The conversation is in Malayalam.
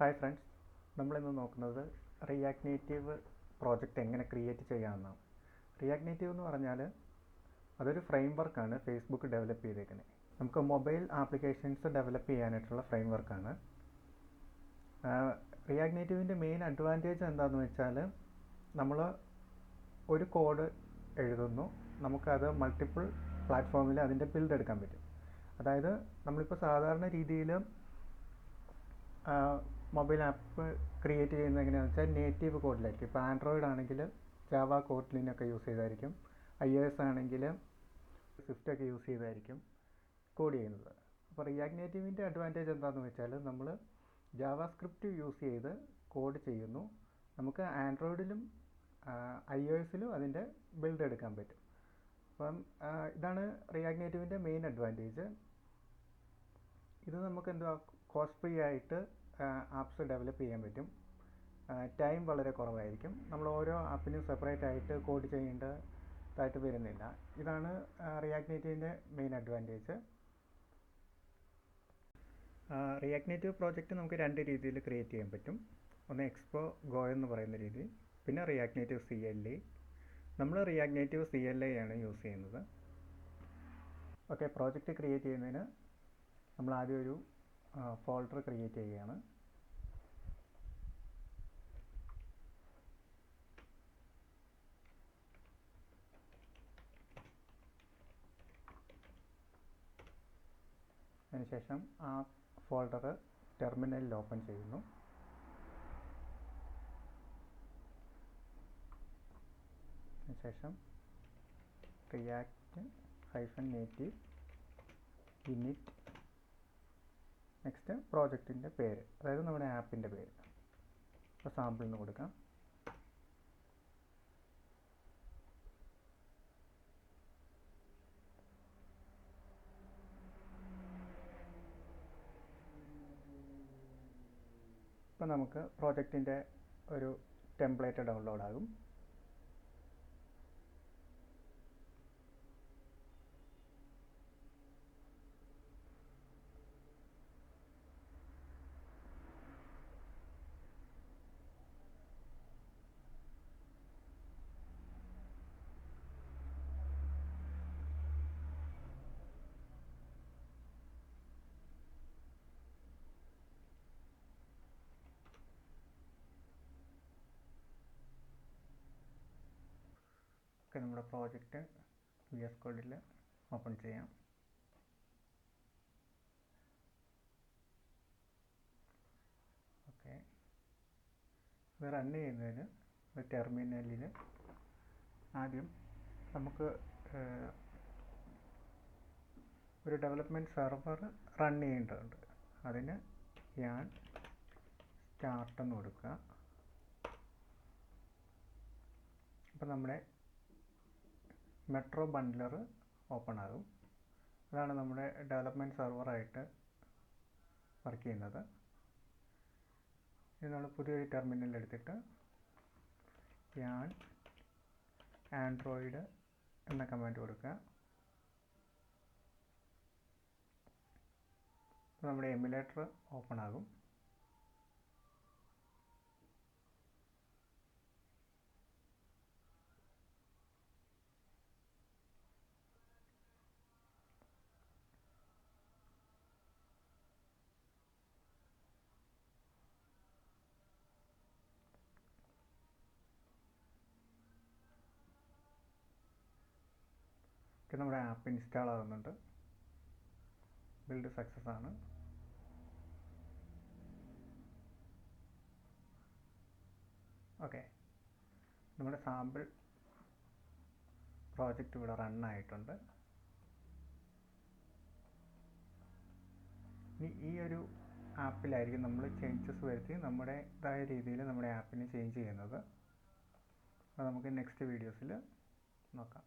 ഹായ് ഫ്രണ്ട്സ് നമ്മളിന്ന് നോക്കുന്നത് റിയാക്ട് നേറ്റീവ് പ്രോജക്റ്റ് എങ്ങനെ ക്രിയേറ്റ് ചെയ്യാമെന്നാണ്. റിയാക്ട് നേറ്റീവ് എന്ന് പറഞ്ഞാൽ അതൊരു ഫ്രെയിം വർക്കാണ് ഫേസ്ബുക്ക് ഡെവലപ്പ് ചെയ്തേക്കുന്നത് നമുക്ക് മൊബൈൽ ആപ്ലിക്കേഷൻസ് ഡെവലപ്പ് ചെയ്യാനായിട്ടുള്ള ഫ്രെയിം വർക്കാണ് റിയാക്ട് നേറ്റീവിന്റെ മെയിൻ അഡ്വാന്റേജ് എന്താണെന്ന് വെച്ചാൽ നമ്മൾ ഒരു കോഡ് എഴുതുന്നു നമുക്കത് മൾട്ടിപ്പിൾ പ്ലാറ്റ്ഫോമിൽ അതിന്റെ ബിൽഡ് എടുക്കാൻ പറ്റും. അതായത് നമ്മളിപ്പോൾ സാധാരണ രീതിയിൽ മൊബൈൽ ആപ്പ് ക്രിയേറ്റ് ചെയ്യുന്നത് എങ്ങനെയാണെന്ന് വെച്ചാൽ നേറ്റീവ് കോഡിലായിരിക്കും ഇപ്പോൾ ആൻഡ്രോയിഡ് ആണെങ്കിൽ ജാവ കോട്ട്ലിനൊക്കെ യൂസ് ചെയ്തായിരിക്കും. ഐ എസ് ആണെങ്കിൽ സ്വിഫ്റ്റ് ഒക്കെ യൂസ് ചെയ്തായിരിക്കും കോഡ് ചെയ്യുന്നത്. അപ്പോൾ റിയാക്ട് നേറ്റീവിന്റെ അഡ്വാന്റേജ് എന്താണെന്ന് വെച്ചാൽ നമ്മൾ ജാവ സ്ക്രിപ്റ്റ് യൂസ് ചെയ്ത് കോഡ് ചെയ്യുന്നു. നമുക്ക് ആൻഡ്രോയിഡിലും ഐ ഒ എസിലും അതിന്റെ ബിൽഡ് എടുക്കാൻ പറ്റും. അപ്പം ഇതാണ് റിയാക്ട് നേറ്റീവിന്റെ മെയിൻ അഡ്വാന്റേജ് ഇത് നമുക്ക് എന്താ കോസ്റ്റ് ഫ്രീ ആയിട്ട് ആപ്സ് ഡെവലപ്പ് ചെയ്യാൻ പറ്റും. ടൈം വളരെ കുറവായിരിക്കും. നമ്മൾ ഓരോ ആപ്പിനും സെപ്പറേറ്റ് ആയിട്ട് കോഡ് ചെയ്യേണ്ടതായിട്ട് വരുന്നില്ല. ഇതാണ് React നേറ്റീവിന്റെ main advantage React Native project നമുക്ക് രണ്ട് രീതിയിൽ ക്രിയേറ്റ് ചെയ്യാൻ പറ്റും. ഒന്ന് എക്സ്പോ ഗോ എന്ന് പറയുന്ന രീതി. പിന്നെ React Native C L I നമ്മൾ React Native C L I ആണ് യൂസ് ചെയ്യുന്നത്. ഓക്കെ പ്രോജക്റ്റ് ക്രിയേറ്റ് ചെയ്യുന്നതിന് നമ്മൾ ആദ്യം ഒരു ഫോൾഡർ ക്രിയേറ്റ് ചെയ്യുകയാണ്. അതിനുശേഷം ആ ഫോൾഡർ ടെർമിനലിൽ ഓപ്പൺ ചെയ്യുന്നു. അതിനുശേഷം react hyphen native init next പ്രോജക്റ്റിന്റെ പേര്. അതായത് നമ്മുടെ ആപ്പിന്റെ പേര്. ഇപ്പോൾ സാമ്പിളിന് കൊടുക്കാം. ഇപ്പോൾ നമുക്ക് പ്രോജക്റ്റിന്റെ ഒരു ടെംപ്ലേറ്റ് ഡൗൺലോഡ് ആകും. നമ്മുടെ പ്രോജക്റ്റ് വി എസ് കോഡിൽ ഓപ്പൺ ചെയ്യാം. ഓക്കെ. ഇത് റൺ ചെയ്യുന്നതിന് ടെർമിനലിൽ ആദ്യം നമുക്ക് ഒരു ഡെവലപ്മെന്റ് സെർവർ റൺ ചെയ്യേണ്ടതുണ്ട്. അതിന് ഞാൻ സ്റ്റാർട്ടെന്ന് കൊടുക്കുക. അപ്പോൾ നമ്മുടെ മെട്രോ ബണ്ട്ലർ ഓപ്പൺ ആകും. അതാണ് നമ്മുടെ ഡെവലപ്മെന്റ് സെർവറായിട്ട് വർക്ക് ചെയ്യുന്നത്. ഇത് നമ്മൾ പുതിയൊരു ടെർമിനൽ എടുത്തിട്ട് ഞാൻ ആൻഡ്രോയിഡ് എന്ന കമാൻഡ് കൊടുക്കുക. നമ്മുടെ എമുലേറ്റർ ഓപ്പൺ ആകും. ഒക്കെ നമ്മുടെ ആപ്പ് ഇൻസ്റ്റാൾ ആകുന്നുണ്ട് ബിൽഡ് സക്സസ് ആണ്. ഓക്കെ നമ്മുടെ സാമ്പിൾ പ്രോജക്റ്റ് ഇവിടെ റൺ ആയിട്ടുണ്ട്. ഇനി ഈ ഒരു ആപ്പിലായിരിക്കും നമ്മൾ ചേഞ്ചസ് വരുത്തി നമ്മുടേതായ രീതിയിൽ നമ്മുടെ ആപ്പിനെ ചേഞ്ച് ചെയ്യുന്നത്. അത് നമുക്ക് നെക്സ്റ്റ് വീഡിയോസിൽ നോക്കാം.